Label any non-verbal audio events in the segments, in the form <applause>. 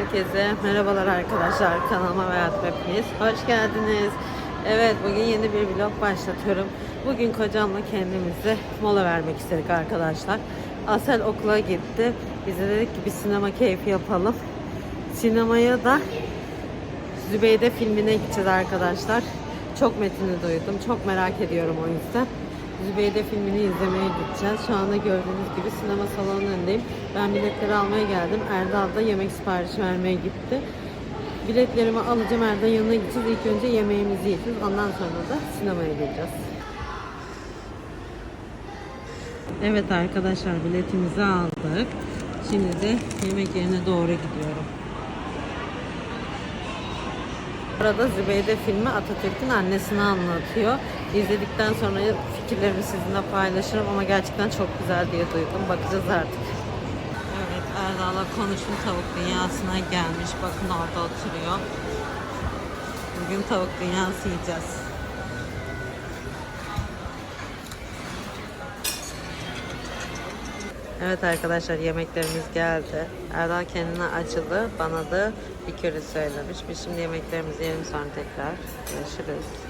herkese merhabalar arkadaşlar kanalıma ve hayatıma hepiniz hoş geldiniz. Evet bugün yeni bir vlog başlatıyorum. Bugün kocamla kendimize mola vermek istedik arkadaşlar. Asel okula gitti. Biz de dedik ki bir sinema keyfi yapalım. Sinemaya da Zübeyde filmine gideceğiz arkadaşlar. Çok metini duydum. Çok merak ediyorum o yüzden. Zübeyde filmini izlemeye gideceğiz. Şu anda gördüğünüz gibi sinema salonunun önündeyim. Ben biletleri almaya geldim. Erdal da yemek siparişi vermeye gitti. Biletlerimi alacağım. Erdal'ın yanına gideceğiz. İlk önce yemeğimizi yiyeceğiz. Ondan sonra da sinemaya gideceğiz. Evet arkadaşlar biletimizi aldık. Şimdi de yemek yerine doğru gidiyorum. Arada Zübeyde filmi Atatürk'ün annesini anlatıyor. İzledikten sonra fikirlerimi sizinle paylaşırım ama gerçekten çok güzel diye duydum. Bakacağız artık. Evet Erdal'la konuştum tavuk dünyasına gelmiş. Bakın orada oturuyor. Bugün tavuk dünyası yiyeceğiz. Evet arkadaşlar yemeklerimiz geldi. Erdal kendine acılı, bana da bir köri söylemiş. Biz şimdi yemeklerimizi yiyelim sonra tekrar görüşürüz.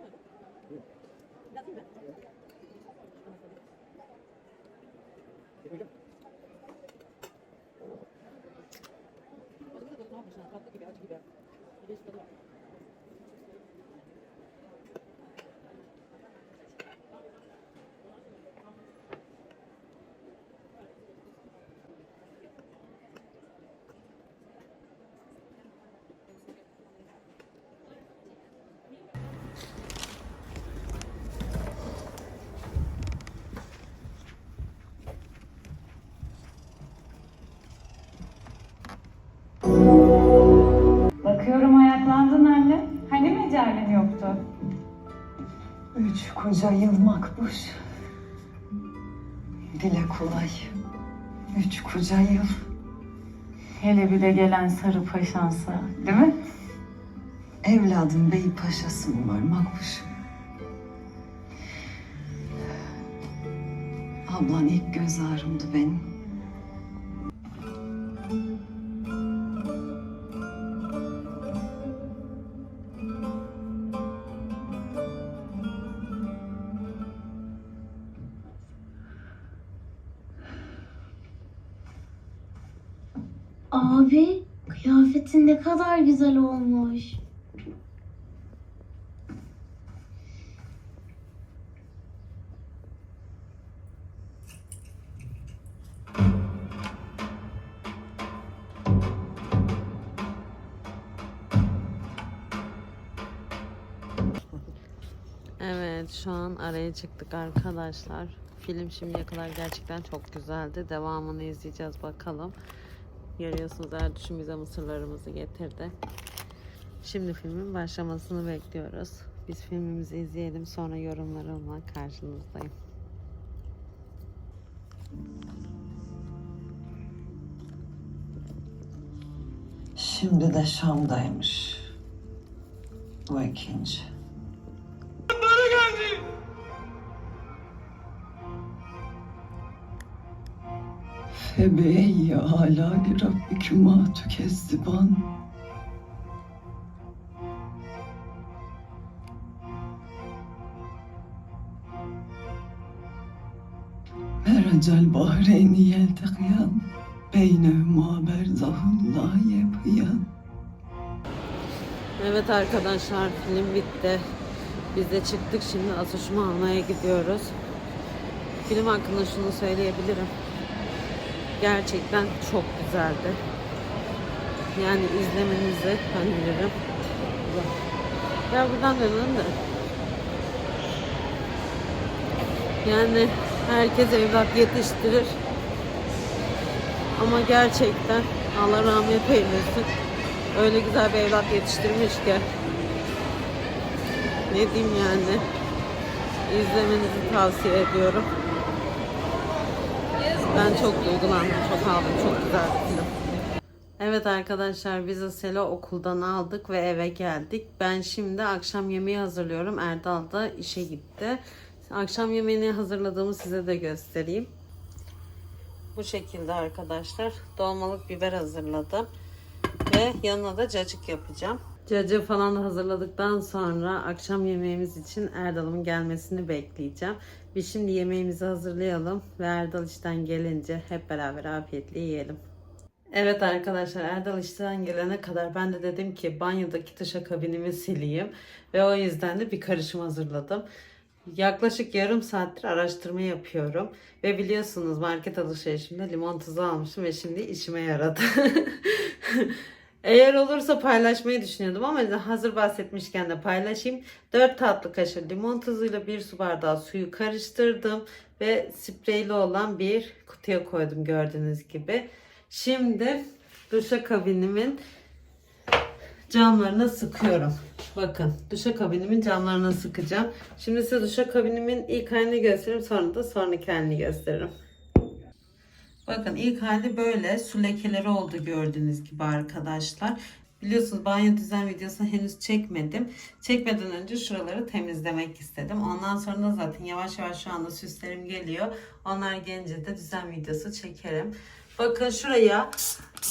koca yıl makbuş. Dile kolay. Üç koca yıl. Hele bir de gelen sarı paşansa, değil mi? Evladım bey paşası mı var makbuş? Ablan ilk göz ağrımdı benim. Abi, kıyafetin ne kadar güzel olmuş. Evet şu an araya çıktık arkadaşlar. Film şimdiye kadar gerçekten çok güzeldi. Devamını izleyeceğiz bakalım. Görüyorsunuz Erdüşüm bize mısırlarımızı getirdi. Şimdi filmin başlamasını bekliyoruz. Biz filmimizi izleyelim sonra yorumlarımla karşınızdayım. Şimdi de Şam'daymış. Bu ikinci. Febeyye ala li rabbikuma tükezziban. Meracel bahreyni yeltekiyan. Beynehuma berzahun la yebhiyan. Evet arkadaşlar film bitti. Biz de çıktık şimdi asuşumu almaya gidiyoruz. Film hakkında şunu söyleyebilirim. Gerçekten çok güzeldi. Yani izlemenizi öneririm. Ya buradan dönelim de. Yani herkes evlat yetiştirir. Ama gerçekten Allah rahmet eylesin. Öyle güzel bir evlat yetiştirmiş ki. Ne diyeyim yani. İzlemenizi tavsiye ediyorum. Ben çok duygulandım, çok aldım, çok güzel bir film. Evet arkadaşlar biz Asel'i okuldan aldık ve eve geldik. Ben şimdi akşam yemeği hazırlıyorum. Erdal da işe gitti. Akşam yemeğini hazırladığımı size de göstereyim. Bu şekilde arkadaşlar dolmalık biber hazırladım. Ve yanına da cacık yapacağım. Cacığı falan hazırladıktan sonra akşam yemeğimiz için Erdal'ımın gelmesini bekleyeceğim. Biz şimdi yemeğimizi hazırlayalım ve Erdal işten gelince hep beraber afiyetle yiyelim. Evet arkadaşlar Erdal işten gelene kadar ben de dedim ki banyodaki duşakabinimi sileyim ve o yüzden de bir karışım hazırladım. Yaklaşık yarım saattir araştırma yapıyorum ve biliyorsunuz market alışverişimde limon tuzu almışım ve şimdi işime yaradı. <laughs> Eğer olursa paylaşmayı düşünüyordum ama hazır bahsetmişken de paylaşayım. 4 tatlı kaşığı limon tuzuyla 1 su bardağı suyu karıştırdım ve spreyli olan bir kutuya koydum gördüğünüz gibi. Şimdi duşakabinimin camlarına sıkıyorum. Bakın duşakabinimin camlarına sıkacağım. Şimdi size duşakabinimin ilk halini göstereyim sonra da sonraki halini gösteririm. Bakın ilk hali böyle su lekeleri oldu gördüğünüz gibi arkadaşlar. Biliyorsunuz banyo düzen videosu henüz çekmedim. Çekmeden önce şuraları temizlemek istedim. Ondan sonra da zaten yavaş yavaş şu anda süslerim geliyor. Onlar gelince de düzen videosu çekerim. Bakın şuraya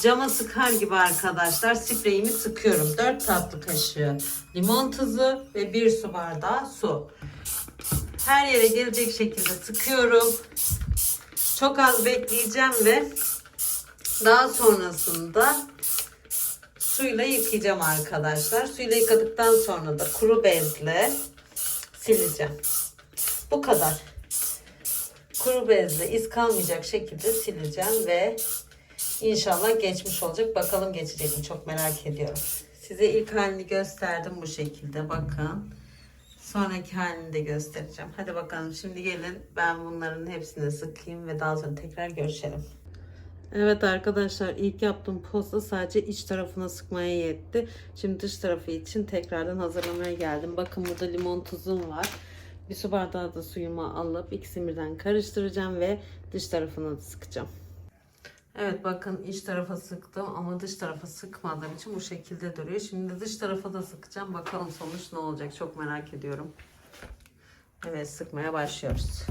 cama sıkar gibi arkadaşlar spreyimi sıkıyorum. 4 tatlı kaşığı limon tuzu ve 1 su bardağı su. Her yere gelecek şekilde sıkıyorum. Çok az bekleyeceğim ve daha sonrasında suyla yıkayacağım arkadaşlar. Suyla yıkadıktan sonra da kuru bezle sileceğim. Bu kadar. Kuru bezle iz kalmayacak şekilde sileceğim ve inşallah geçmiş olacak. Bakalım geçecek mi çok merak ediyorum. Size ilk halini gösterdim bu şekilde bakın. Sonraki halini de göstereceğim. Hadi bakalım şimdi gelin ben bunların hepsini sıkayım ve daha sonra tekrar görüşelim. Evet arkadaşlar ilk yaptığım posta sadece iç tarafına sıkmaya yetti. Şimdi dış tarafı için tekrardan hazırlamaya geldim. Bakın burada limon tuzum var. Bir su bardağı da suyumu alıp ikisini birden karıştıracağım ve dış tarafına da sıkacağım. Evet bakın iç tarafa sıktım ama dış tarafa sıkmadığım için bu şekilde duruyor. Şimdi dış tarafa da sıkacağım. Bakalım sonuç ne olacak çok merak ediyorum. Evet sıkmaya başlıyoruz.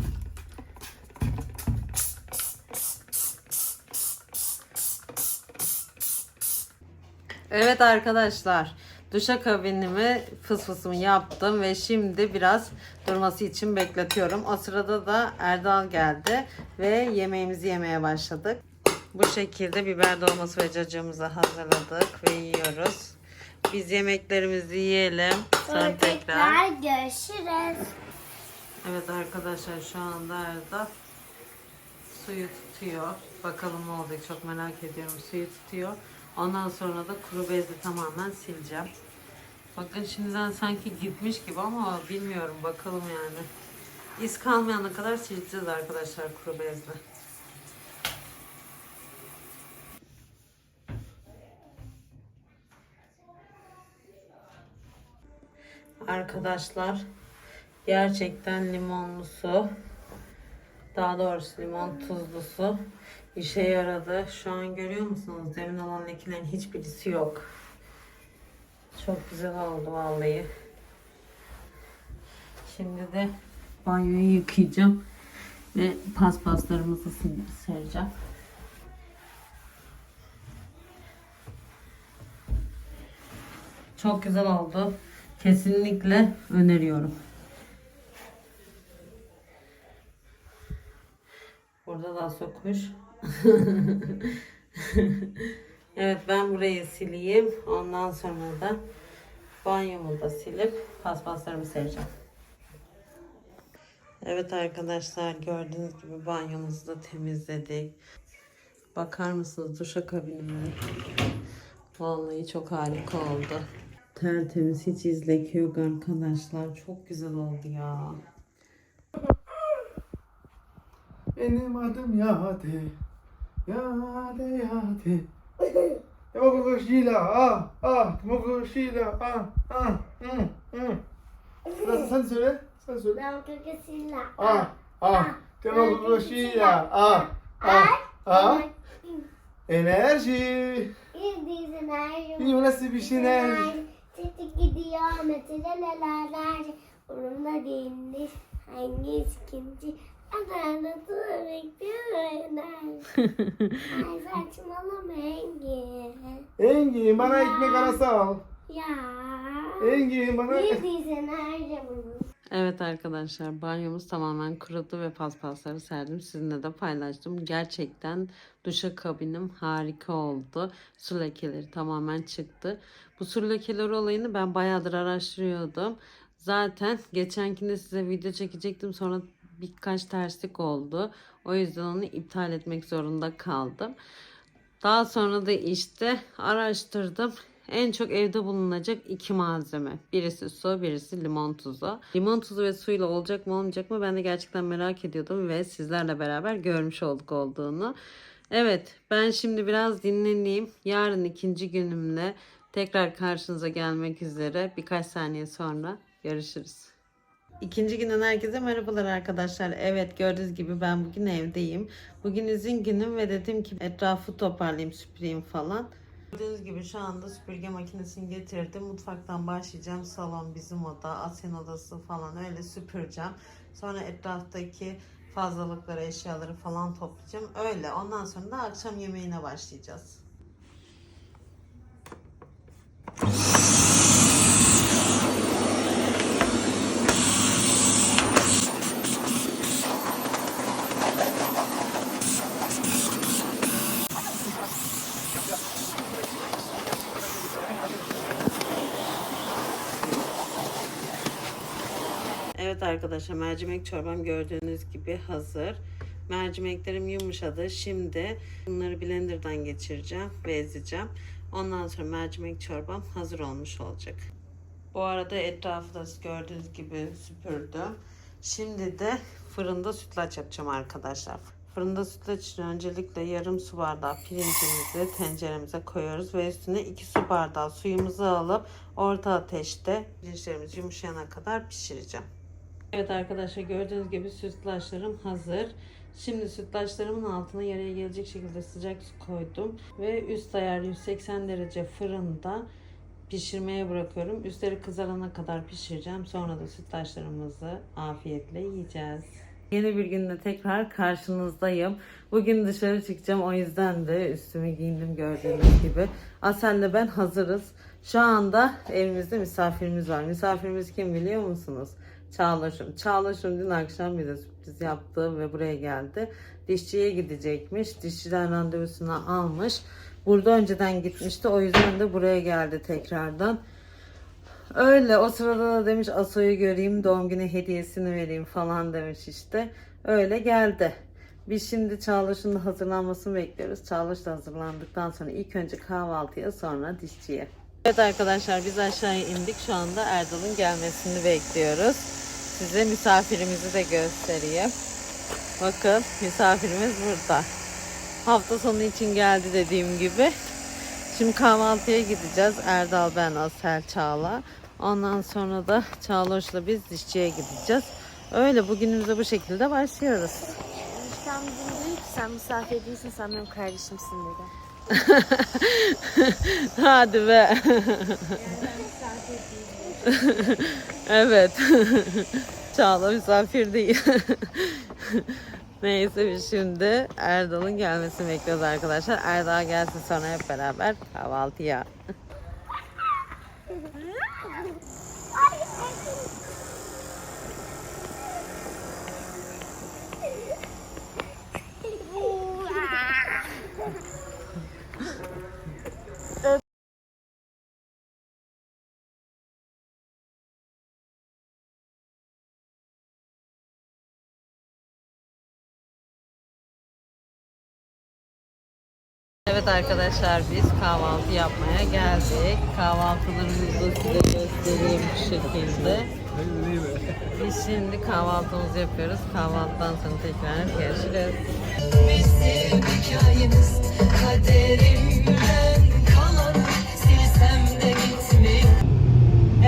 Evet arkadaşlar duşakabinimi fısfısımı yaptım ve şimdi biraz durması için bekletiyorum. O sırada da Erdal geldi ve yemeğimizi yemeye başladık. Bu şekilde biber dolması ve cacığımızı hazırladık ve yiyoruz. Biz yemeklerimizi yiyelim. Sonra tekrar. görüşürüz. Evet arkadaşlar şu anda Erdal suyu tutuyor. Bakalım ne olacak çok merak ediyorum. Suyu tutuyor. Ondan sonra da kuru bezle tamamen sileceğim. Bakın şimdiden sanki gitmiş gibi ama bilmiyorum bakalım yani. İz kalmayana kadar sileceğiz arkadaşlar kuru bezle. Arkadaşlar gerçekten limonlu su daha doğrusu limon tuzlusu işe yaradı. Şu an görüyor musunuz? Demin olan lekelerin hiçbirisi yok. Çok güzel oldu vallahi. Şimdi de banyoyu yıkayacağım ve paspaslarımızı sereceğim. Çok güzel oldu. Kesinlikle öneriyorum. Burada da sokuş. <laughs> evet ben burayı sileyim. Ondan sonra da banyomu da silip paspaslarımı sereceğim. Evet arkadaşlar gördüğünüz gibi banyomuzu da temizledik. Bakar mısınız duşakabinime? Vallahi çok harika oldu. Tertemiz hiç izlek yok arkadaşlar. Çok güzel oldu ya. Benim adım Yade. Yade Yade. Tamago Sheila. Ah ah. Tamago Sheila. Ah ah. Hmm hmm. Sen, sen söyle. Sen söyle. Ben kakasıyla. Ah ah. Tamago Sheila. Ah ah ah. Enerji. Yıldızın her Bilmem nasıl bir şey ne? Çekti gidiyor metreler Umurumda değilmiş hangisi kimci Adana dur bekliyor enerji Ay saçmalama Engin. Engin bana ekmek arası al. Ya. Engin bana... Yıldızın her Evet arkadaşlar banyomuz tamamen kurudu ve paspasları serdim. Sizinle de paylaştım. Gerçekten duşa kabinim harika oldu. Su lekeleri tamamen çıktı. Bu su lekeleri olayını ben bayağıdır araştırıyordum. Zaten geçenkinde size video çekecektim. Sonra birkaç terslik oldu. O yüzden onu iptal etmek zorunda kaldım. Daha sonra da işte araştırdım. En çok evde bulunacak iki malzeme. Birisi su, birisi limon tuzu. Limon tuzu ve suyla olacak mı olmayacak mı ben de gerçekten merak ediyordum ve sizlerle beraber görmüş olduk olduğunu. Evet ben şimdi biraz dinleneyim. Yarın ikinci günümle tekrar karşınıza gelmek üzere. Birkaç saniye sonra görüşürüz. İkinci günden herkese merhabalar arkadaşlar. Evet gördüğünüz gibi ben bugün evdeyim. Bugün izin günüm ve dedim ki etrafı toparlayayım, süpüreyim falan. Gördüğünüz gibi şu anda süpürge makinesini getirdim. Mutfaktan başlayacağım. Salon, bizim oda, Asyan odası falan öyle süpüreceğim. Sonra etraftaki fazlalıkları, eşyaları falan toplayacağım. Öyle. Ondan sonra da akşam yemeğine başlayacağız. Evet arkadaşlar mercimek çorbam gördüğünüz gibi hazır. Mercimeklerim yumuşadı. Şimdi bunları blenderdan geçireceğim ve ezeceğim. Ondan sonra mercimek çorbam hazır olmuş olacak. Bu arada etrafı da gördüğünüz gibi süpürdüm. Şimdi de fırında sütlaç yapacağım arkadaşlar. Fırında sütlaç için öncelikle yarım su bardağı pirincimizi tenceremize koyuyoruz ve üstüne 2 su bardağı suyumuzu alıp orta ateşte pirinçlerimiz yumuşayana kadar pişireceğim. Evet arkadaşlar gördüğünüz gibi sütlaçlarım hazır. Şimdi sütlaçlarımın altına yarıya gelecek şekilde sıcak su koydum. Ve üst ayar 180 derece fırında pişirmeye bırakıyorum. Üstleri kızarana kadar pişireceğim. Sonra da sütlaçlarımızı afiyetle yiyeceğiz. Yeni bir günde tekrar karşınızdayım. Bugün dışarı çıkacağım. O yüzden de üstümü giyindim gördüğünüz gibi. Asel'le ben hazırız. Şu anda evimizde misafirimiz var. Misafirimiz kim biliyor musunuz? Çağlaşım. Çağlaşım dün akşam bize sürpriz yaptı ve buraya geldi. Dişçiye gidecekmiş. Dişçiden randevusunu almış. Burada önceden gitmişti. O yüzden de buraya geldi tekrardan. Öyle o sırada da demiş Aso'yu göreyim doğum günü hediyesini vereyim falan demiş işte. Öyle geldi. Biz şimdi Çağlaş'ın hazırlanmasını bekliyoruz. Çağlaş da hazırlandıktan sonra ilk önce kahvaltıya sonra dişçiye. Evet arkadaşlar biz aşağıya indik. Şu anda Erdal'ın gelmesini bekliyoruz. Size misafirimizi de göstereyim. Bakın misafirimiz burada. Hafta sonu için geldi dediğim gibi. Şimdi kahvaltıya gideceğiz. Erdal, ben, Asel, Çağla. Ondan sonra da Çağloş'la biz dişçiye gideceğiz. Öyle bugünümüze bu şekilde başlıyoruz. Sen bizim misafir değilsin sen benim kardeşimsin dedi. <laughs> Hadi be. <laughs> evet. <laughs> Çağla misafir değil. Neyse biz şimdi Erdal'ın gelmesini bekliyoruz arkadaşlar. Erdal gelsin sonra hep beraber kahvaltıya. Evet arkadaşlar biz kahvaltı yapmaya geldik. Kahvaltılarımızı size göstereyim bu şekilde. Biz şimdi kahvaltımızı yapıyoruz. Kahvaltıdan sonra tekrar görüşürüz. Bizim hikayemiz kaderimden kalan silsem de gitmiyor.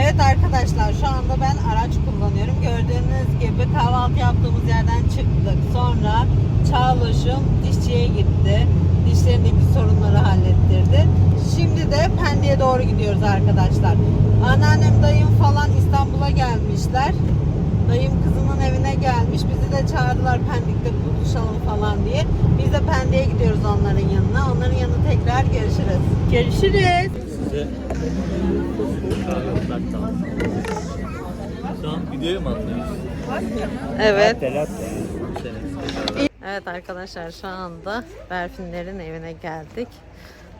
Evet arkadaşlar şu anda ben araç kullanıyorum. Gördüğünüz gibi kahvaltı yaptığımız yerden çıktık. Sonra Çağlaş'ım dişçiye gitti. Dişlerindeki sorunları hallettirdi. Şimdi de Pendik'e doğru gidiyoruz arkadaşlar. Anneannem, dayım falan İstanbul'a gelmişler. Dayım kızının evine gelmiş. Bizi de çağırdılar Pendik'te buluşalım falan diye. Biz de Pendik'e gidiyoruz onların yanına. Onların yanına tekrar görüşürüz. Görüşürüz. Şu an videoyu mu atlıyoruz? Evet. Telat Evet arkadaşlar şu anda Berfinlerin evine geldik.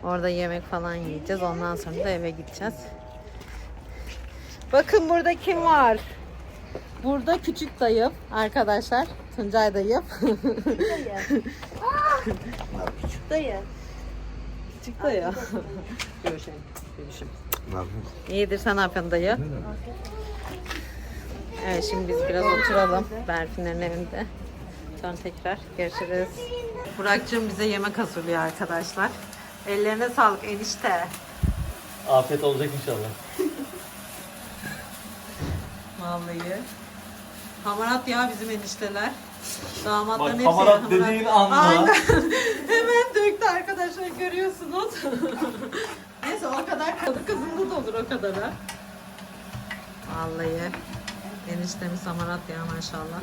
Orada yemek falan yiyeceğiz. Ondan sonra da eve gideceğiz. Bakın burada kim var? Burada küçük dayım arkadaşlar. Tuncay dayım. küçük dayı. Küçük dayı. Görüşelim. Görüşüm. İyidir sen yapıyorsun dayı? Evet şimdi biz biraz oturalım Berfinlerin evinde. Sonra tekrar görüşürüz. Burak'cığım bize yemek hazırlıyor arkadaşlar. Ellerine sağlık enişte. Afiyet olacak inşallah. <laughs> Vallahi. Hamarat ya bizim enişteler. Damatların Bak hepsi hamarat dediğin anda Aynen. <laughs> Hemen döktü arkadaşlar görüyorsunuz. <laughs> Neyse o kadar kadı kızında da olur o kadar ha. Vallahi. Eniştemiz hamarat ya maşallah.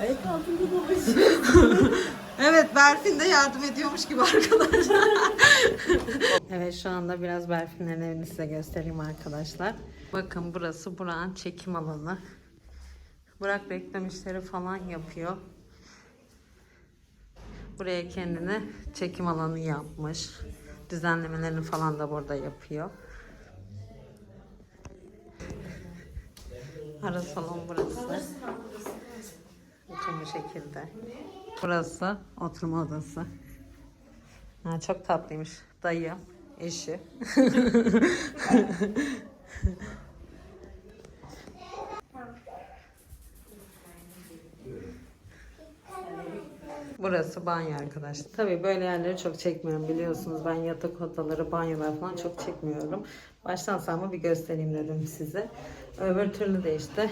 <laughs> Evet Berfin de yardım ediyormuş gibi arkadaşlar. <laughs> evet şu anda biraz Berfin'lerin evini size göstereyim arkadaşlar. Bakın burası Burak'ın çekim alanı. Burak reklam işleri falan yapıyor. Buraya kendine çekim alanı yapmış. Düzenlemelerini falan da burada yapıyor. Ara salon burası. Bu şekilde. Burası oturma odası. Ha, çok tatlıymış. Dayı, eşi. <laughs> Burası banyo arkadaşlar. Tabii böyle yerleri çok çekmiyorum biliyorsunuz. Ben yatak odaları, banyolar falan çok çekmiyorum. Baştan sağma bir göstereyim dedim size. Öbür türlü de işte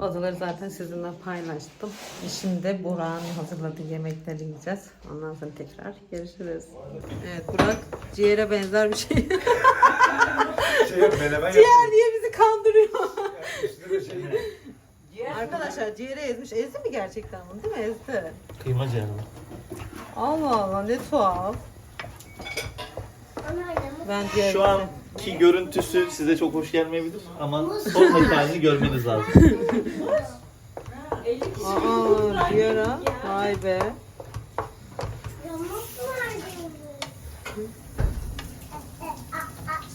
odaları zaten sizinle paylaştım. Şimdi Burak'ın hazırladığı yemekleri yiyeceğiz. Ondan sonra tekrar görüşürüz. Evet Burak ciğere benzer bir şey. <laughs> Şey menemen Ciğer diye bizi kandırıyor. Arkadaşlar ciğeri ezmiş. Ezdi mi gerçekten bunu değil mi? Ezdi. kıyma ciğeri. Allah Allah ne tuhaf. Ben ciğer Şu anki görüntüsü size çok hoş gelmeyebilir ama sonraki halini görmeniz lazım. Aa ciğer ha. Vay be.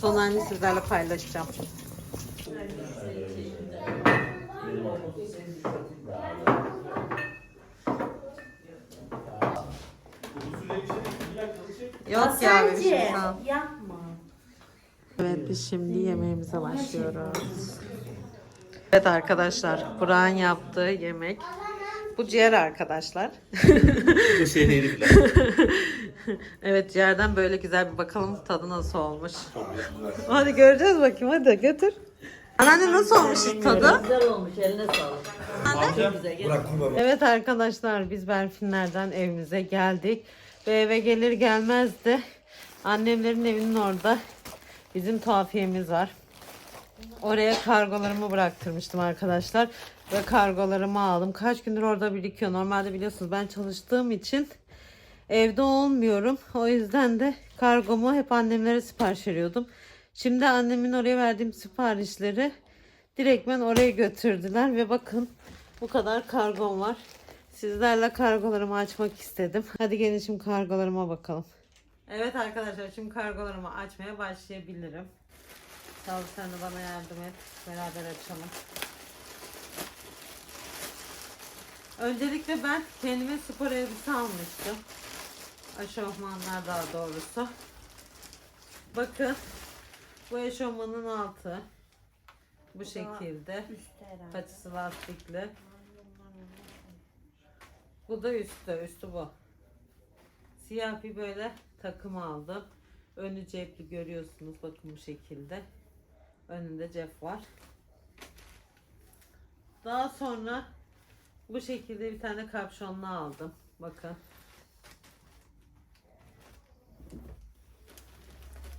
Son halini sizlerle paylaşacağım. Bir şey sağ ol. Evet biz şimdi yemeğimize başlıyoruz. Evet arkadaşlar Burak'ın yaptığı yemek. Bu ciğer arkadaşlar. Bu şehri bile. <laughs> evet ciğerden böyle güzel bir bakalım tadı nasıl olmuş. Hadi göreceğiz bakayım hadi götür. Anneanne nasıl olmuş tadı? Evet arkadaşlar biz Berfinler'den evimize geldik. Ve eve gelir gelmez de annemlerin evinin orada bizim tuhafiyemiz var. Oraya kargolarımı bıraktırmıştım arkadaşlar. Ve kargolarımı aldım. Kaç gündür orada birikiyor. Normalde biliyorsunuz ben çalıştığım için evde olmuyorum. O yüzden de kargomu hep annemlere sipariş veriyordum. Şimdi annemin oraya verdiğim siparişleri direktmen oraya götürdüler. Ve bakın bu kadar kargom var. Sizlerle kargolarımı açmak istedim. Hadi gelin şimdi kargolarıma bakalım. Evet arkadaşlar şimdi kargolarımı açmaya başlayabilirim. Sağ ol sen de bana yardım et. Beraber açalım. Öncelikle ben kendime spor elbise almıştım. Aşofmanlar daha doğrusu. Bakın. Bu eşofmanın altı. Bu şekilde. Paçası lastikli. Bu da üstü. Üstü bu. Siyah bir böyle takım aldım. Önü cepli görüyorsunuz. Bakın bu şekilde. Önünde cep var. Daha sonra bu şekilde bir tane kapşonlu aldım. Bakın.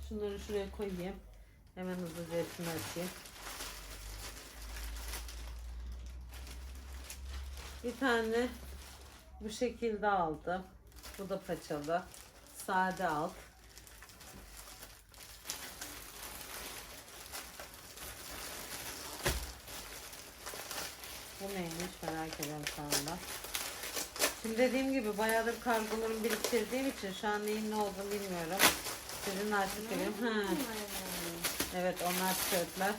Şunları şuraya koyayım. Hemen hızlıca hepsini açayım. Bir tane bu şekilde aldım. Bu da paçalı. Sade alt. Bu neymiş merak ediyorum şu anda. Şimdi dediğim gibi bayağıdır kargolarımı biriktirdiğim için şu an neyin ne olduğunu bilmiyorum. Sizin artık. Ha. Evet onlar tişörtler.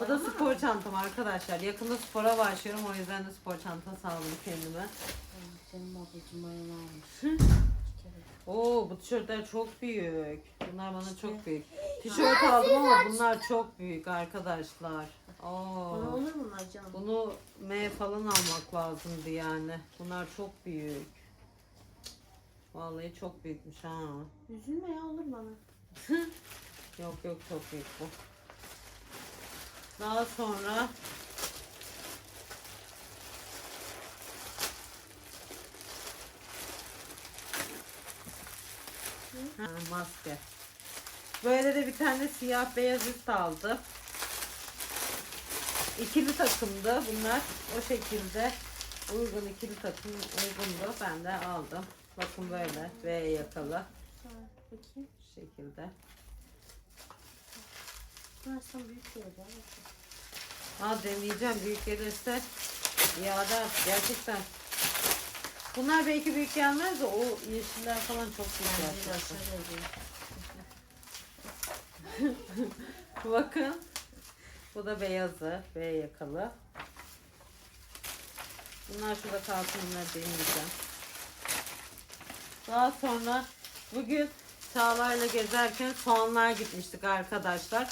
Bu da spor çantam arkadaşlar. Yakında spora başlıyorum. O yüzden de spor çantası aldım kendime. Senin ablacığım bana almış. Oo bu tişörtler çok büyük. Bunlar bana çok büyük. Tişört aldım ama bunlar çok büyük arkadaşlar. Oo. Bana olur mu bunlar canım? Bunu M falan almak lazımdı yani. Bunlar çok büyük. Vallahi çok büyükmüş ha. Üzülme ya olur bana. Yok yok çok büyük bu. Daha sonra ha, maske. Böyle de bir tane siyah beyaz üst aldım. İkili takımdı bunlar. O şekilde uygun ikili takım uygundu. Ben de aldım. Bakın böyle V yakalı. Bakayım. Şu şekilde. Ha sen büyük geldi. Ha deneyeceğim büyük gelirse iade at gerçekten. Bunlar belki büyük gelmez de o yeşiller falan çok gerçekten. <laughs> Bakın. Bu da beyazı. B yakalı. Bunlar şurada kalsın bunları deneyeceğim. Daha sonra bugün Çağla'yla gezerken soğanlar gitmiştik arkadaşlar.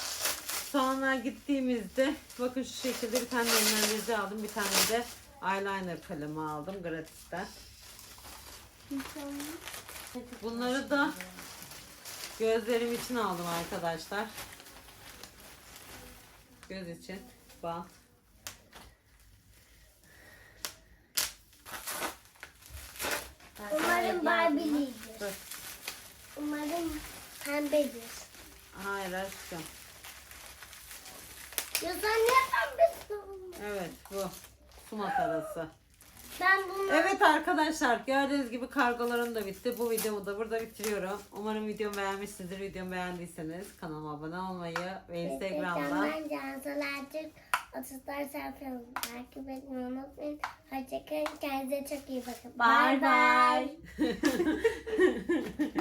Soğanlar gittiğimizde bakın şu şekilde bir tane nemlendirici aldım. Bir tane de eyeliner kalemi aldım gratisten. Bunları da gözlerim için aldım arkadaşlar. Göz için bant. Umarım Barbie'lidir. Umarım pembedir. Hayır aşkım. Ya sen niye pembesin? Evet bu. Su matarası. Ben bunu Evet arkadaşlar gördüğünüz gibi kargolarım da bitti. Bu videomu da burada bitiriyorum. Umarım videomu beğenmişsinizdir. Videomu beğendiyseniz kanalıma abone olmayı ve Instagram'dan Ben Cansel Ertürk 34 sayfamı takip etmeyi unutmayın. Hoşçakalın. Kendinize çok iyi bakın. Bye bye. <laughs>